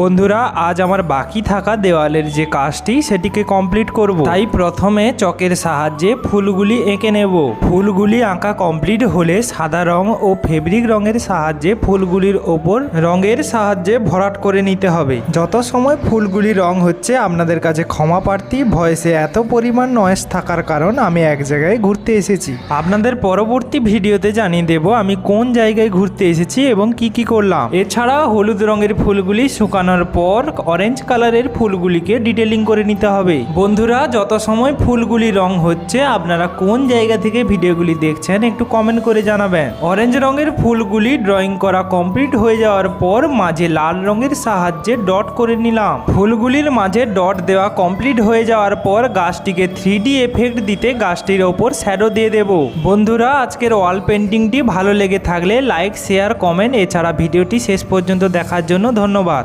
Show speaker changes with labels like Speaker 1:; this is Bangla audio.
Speaker 1: বন্ধুরা, আজ আমার বাকি থাকা দেওয়ালের যে কাজটি সেটিকে কমপ্লিট করব। তাই প্রথমে চকের সাহায্যে ফুলগুলি এঁকে নেব। ফুলগুলি আঁকা কমপ্লিট হলে সাদা রং ও ফেব্রিক রঙের সাহায্যে ফুলগুলির ওপর রঙের সাহায্যে ভরাট করে নিতে হবে। যত সময় ফুলগুলি রং হচ্ছে, আপনাদের কাছে ক্ষমা প্রার্থী, ভয়েসে এত পরিমাণ নয়েস থাকার কারণ আমি এক জায়গায় ঘুরতে এসেছি। আপনাদের পরবর্তী ভিডিওতে জানিয়ে দেব আমি কোন জায়গায় ঘুরতে এসেছি এবং কি কি করলাম। এছাড়া হলুদ রঙের ফুলগুলি শুকানোর পর অরেঞ্জ কালারের ফুলগুলিকে ডিটেলিং করে নিতে হবে। বন্ধুরা, যত সময় ফুলগুলি রং হচ্ছে, আপনারা কোন জায়গা থেকে ভিডিওগুলি দেখছেন একটু কমেন্ট করে জানাবেন। অরেঞ্জ রঙের ফুলগুলি ড্রয়িং করা কমপ্লিট হয়ে যাওয়ার পর মাঝে লাল রঙের সাহায্যে ডট করে নিলাম। ফুলগুলির মাঝে ডট দেওয়া কমপ্লিট হয়ে যাওয়ার পর গাছটিকে থ্রি ডি এফেক্ট দিতে গাছটির ওপর শ্যাডো দিয়ে দেব। বন্ধুরা, আজকের ওয়াল পেন্টিংটি ভালো লেগে থাকলে লাইক শেয়ার কমেন্ট এছাড়া ভিডিওটি শেষ পর্যন্ত দেখার জন্য ধন্যবাদ।